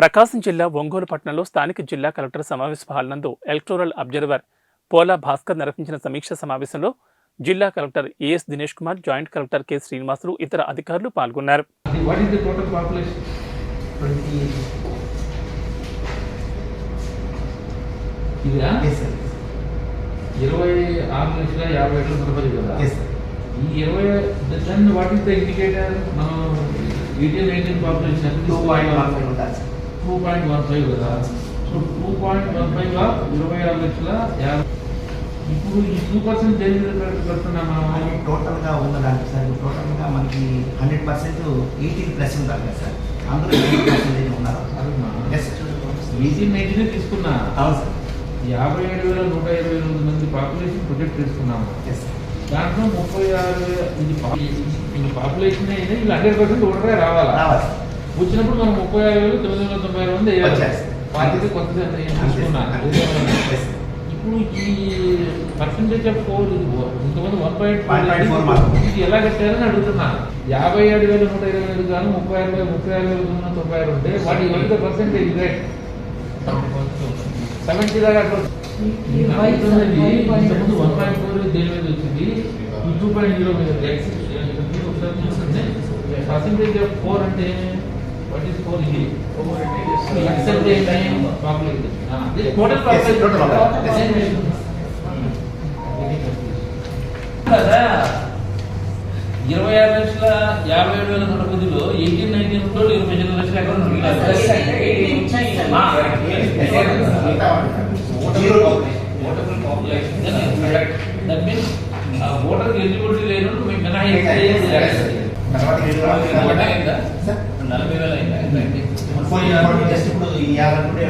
ప్రకాశం జిల్లా ఒంగోలు పట్టణంలో స్థానిక జిల్లా కలెక్టర్ సమావేశ హాల్ నందు ఎలక్టోరల్ అబ్జర్వర్ పోలా భాస్కర్ నిర్వహించిన సమీక్ష సమావేశంలో జిల్లా collector A S Dinesh Kumar joint collector K Srinivasulu ఇతర అధికారులు పాల్గొన్నారు. ఇరవై ఆరు లక్షల యాభై ఏళ్ళ కదా. ఈ ఇరవై then what is the indicator మనం ఎయిటీన్ ఎయిటీన్ పాపులేషన్ ఉండాలి sir. Two point one five కదా. So two point one five ఇరవై ఆరు లక్షల యాభై ఇప్పుడు ఈ టూ పర్సెంట్ దేని మీద పెడుతున్నాం అది మనం టోటల్గా ఉన్నదానికి సార్. టోటల్గా మనకి హండ్రెడ్ పర్సెంట్ ఎయిటీన్ ప్లస్ ఉండాలి కదా సార్. అందులో ఎయిటీ పర్సెంటేజ్ ఉన్నారు? ఎయిటీన్ నైన్టీన్ తీసుకున్నా? అవును సార్. యాభై ఏడు వేల నూట ఇరవై ఎనిమిది మంది పాపులేషన్ ప్రొజెక్ట్ సార్ దాంట్లో ముప్పై ఆరు ఇది పాపులేషన్ అయితే వీళ్ళు హండ్రెడ్ పర్సెంట్ ఒకటే రావాలా? రావాలి. వచ్చినప్పుడు మనం ముప్పై ఆరు వేలు తొమ్మిది వందల తొంభై ఆరు మంది వేయాలి. వచ్చేసి. వాటికి కొత్త. ఇప్పుడు ఈ పర్సంటేజ్ ఆఫ్ ఫోర్ ఇంతమంది వన్ పాయింట్ 1.4 మార్క్. ఇది ఎలా కట్టారని అడుగుతున్నా యాభై ఏడు వేల నూట ఇరవై ఐదు కానీ ముప్పై ఆరు వేల ముప్పై ఆరు వేల తొమ్మిది వందల తొంభై ఆరు ఉంటే వాటి ఎంత పర్సెంటేజ్ రేట్ సెవెంటీ దాకా ఇంతకుముందు వన్ పాయింట్ ఫోర్ దేని మీద వచ్చింది ఈ టూ పాయింట్ జీరో మీద పర్సెంటేజ్ ఆఫ్ ఫోర్ అంటే ఇరవై ఆరు లక్షల యాభై ఏడు వేల నూట పదిలో ఎయిటీన్ నైన్టీన్ ఉంటో ఇరవై ఎనిమిది లక్షల అకౌంట్ ఓటర్ ఎలిజిబిలిటీ లేను మీకు తర్వాత నలభై వేల అయిందా? జస్ట్ ఇప్పుడు యాభై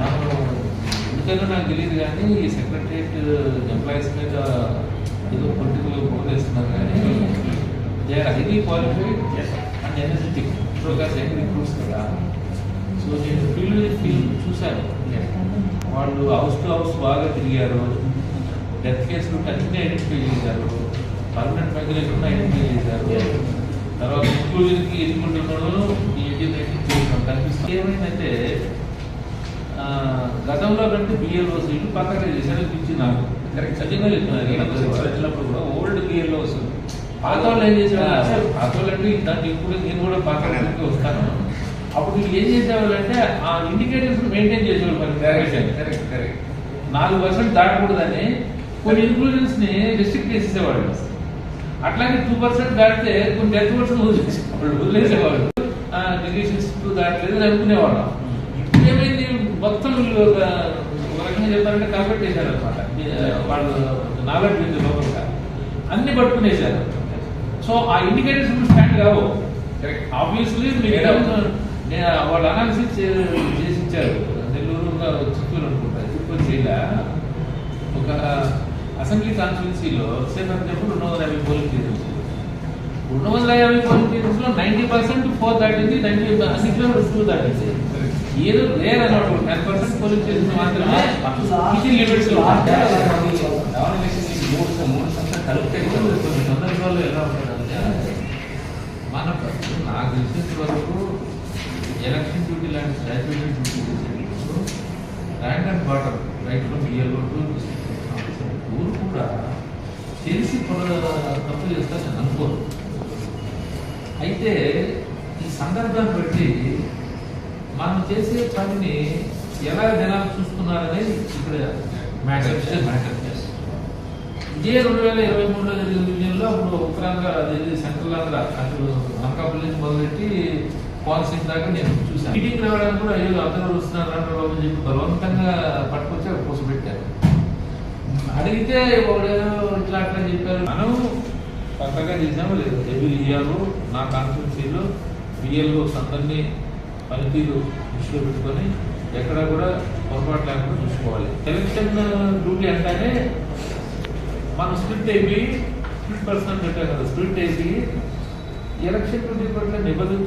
నాకు ఎందుకనో నాకు తెలియదు కానీ ఈ సెక్రటరియట్ ఎంప్లాయీస్ మీద ఏదో పొలిటికల్ పోగేస్తున్నారు కానీ they are highly qualified and energetic progress ఎన్ని రిక్రూట్స్ కదా. సో నేను ఫీల్డ్ ఫీల్డ్ చూశాను. వాళ్ళు హౌస్ టు హౌస్ బాగా తిరిగారు. డెత్ కేసులు కఠిన ఐడెంటిఫై చేశారు. పర్మనెంట్ మైగ్రేషన్ ఐడెంటిఫై చేశారు. తర్వాత ఇంక్లూజన్కి ఎదుర్కొంటున్నాడు ఈ నైన్టీన్ చేసినాం కనిపిస్తుంది. ఏమైందంటే ఆ, గతంలో కంటే బిఎల్ఓ సీట్లు పక్కన చేశారు పిచ్చి నాకు సత్యంగా చెప్తున్నారు. వచ్చినప్పుడు కూడా ఓల్డ్ బిఎల్ఓ పాత వాళ్ళు ఏం చేసేవాళ్ళు పాత వాళ్ళు అంటే దాంట్లో ఇప్పుడు నేను కూడా వాళ్ళకి వస్తాను. అప్పుడు వీళ్ళు ఏం చేసేవాళ్ళు అంటే ఆ ఇండికేటర్స్ మెయింటైన్ చేసేవాళ్ళు మరి కరెక్ట్ కరెక్ట్ నాలుగు పర్సెంట్ దాటకూడదని కొన్ని ఇన్క్లూజన్స్ని రిస్ట్రిక్ట్ చేసేసేవాళ్ళు. అట్లాగే టూ పర్సెంట్ దాటితే కొన్ని టెన్ పర్సెంట్ వదిలేసేవాళ్ళు. వదిలేసేవాళ్ళు నెగేషన్స్ టూ దాటలేదు అనుకునేవాళ్ళం. ఏమైంది? మొత్తం ఒక రకంగా చెప్పారంటే కాబట్టి వేశారు అనమాట వాళ్ళు నాలెడ్జ్ ఉంది లోపల అన్ని పట్టుకునేశారు. సో ఆ ఇండికేటర్స్ స్టాండ్ కావు. ఆబ్వియస్లీ మీరు వాళ్ళు అనాలిసిస్ చేసి ఇచ్చారు. నెల్లూరు చిత్తూరు అనుకుంటా. చిత్తూరు చేయలే ఒక అసెంబ్లీ కాన్స్టిట్యున్సీలో సేమ్ ఎగ్జాంపుల్ రెండు వందల యాభై పోలింగ్ స్టేషన్స్ రెండు వందల యాభై పోలింగ్ స్టేషన్స్లో నైన్టీ పర్సెంట్ ఫోర్ దాటింది నైన్టీ అన్ని కిలోమీటర్స్ టూ దాటింది. ఏదో రేర్ అన్నమాట టెన్ పర్సెంట్ స్టేషన్ మాత్రమే. ఇది లిమిట్స్లో మూడు సంవత్సరాలు కలిపితే కూడా కొన్ని సందర్భాల్లో ఎలా ఉంటుందంటే మన నాకు తెలిసినంత వరకు ఎలక్షన్ డ్యూటీ లాంటి statutory duty rank and better right from year to తెలిసి తప్పు చేస్తారు నేను అనుకోను. అయితే ఈ సందర్భాన్ని బట్టి మనం చేసే పనిని ఎలా జనాలు చూస్తున్నారనేది ఇక్కడ మ్యాటర్ మ్యాటర్ ఇదే రెండు వేల ఇరవై మూడులో జరిగిన విజయంలో అప్పుడు ఉత్తరాంధ్ర సెంట్రల్ ఆంధ్ర అటు అనకాపల్లి నుంచి మొదలెట్టి కోనసీమ దాకా నేను చూసాను మీటింగ్ రావడానికి కూడా అయ్యో అందరూ వస్తున్నారు అని చెప్పి బలవంతంగా పట్టుకొచ్చి అడిగితే ఒకడేదో ఇట్లా అట్లా చెప్పారు. మనం పక్కగా చేసాము లేదు. ఎవ్రీ ఇయర్ నా కాన్స్టిట్యున్సీలో బిఎల్ఓ అందరినీ పనితీరు దృష్టిలో పెట్టుకొని ఎక్కడ కూడా పొరపాటు లేకుండా చూసుకోవాలి. ఎలక్షన్ డ్యూటీ అంటేనే మనం స్ప్లిట్ అయిపోయి స్ప్లిట్ పర్సన్ పెట్టాం కదా. స్ప్లిట్ అయిపోయి ఎలక్షన్ డ్యూటీ పట్ల నిబంధనతో